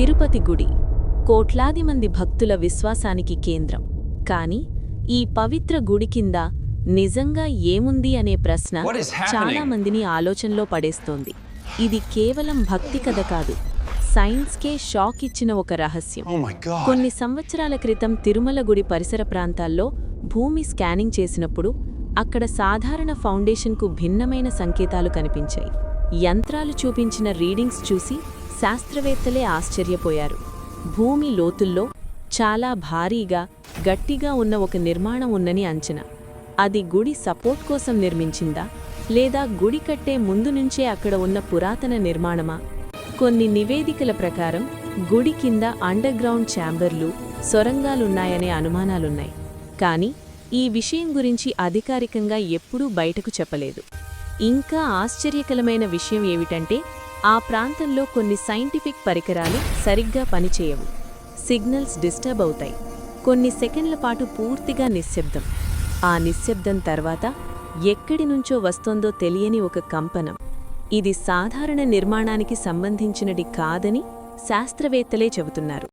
తిరుపతి గుడి కోట్లాది మంది భక్తుల విశ్వాసానికి కేంద్రం కాని ఈ పవిత్ర గుడి కింద నిజంగా ఏముంది అనే ప్రశ్న? చాలా మందిని ఆలోచనలో పడేస్తోంది ఇది కేవలం భక్తి కథ కాదు సైన్స్కే షాక్ ఇచ్చిన ఒక రహస్యం Oh. కొన్ని సంవత్సరాల క్రితం తిరుమల గుడి పరిసర ప్రాంతాల్లో భూమి స్కానింగ్ చేసినప్పుడు అక్కడ సాధారణ ఫౌండేషన్కు భిన్నమైన సంకేతాలు కనిపించాయి యంత్రాలు చూపించిన రీడింగ్స్ చూసి శాస్త్రవేత్తలే ఆశ్చర్యపోయారు. భూమి లోతుల్లో చాలా భారీగా గట్టిగా ఉన్న ఒక నిర్మాణం ఉందని అంచనా. అది గుడి సపోర్ట్ కోసం నిర్మించిందా? లేదా గుడి కట్టే ముందు నుంచే అక్కడ ఉన్న పురాతన నిర్మాణమా? కొన్ని నివేదికల ప్రకారం గుడి కింద అండర్ గ్రౌండ్ ఛాంబర్లు సొరంగాలున్నాయనే అనుమానాలున్నాయి. కానీ ఈ విషయం గురించి అధికారికంగా ఎప్పుడూ బయటకు చెప్పలేదు. ఇంకా ఆశ్చర్యకరమైన విషయం ఏమిటంటే ఆ ప్రాంతంలో కొన్ని సైంటిఫిక్ పరికరాలు సరిగ్గా పనిచేయవు. సిగ్నల్స్ డిస్టర్బ్ అవుతాయి. కొన్ని సెకండ్ల పాటు పూర్తిగా నిశ్శబ్దం. ఆ నిశ్శబ్దం తర్వాత ఎక్కడి నుంచో వస్తోందో తెలియని ఒక కంపనం. ఇది సాధారణ నిర్మాణానికి సంబంధించినది కాదని శాస్త్రవేత్తలే చెబుతున్నారు.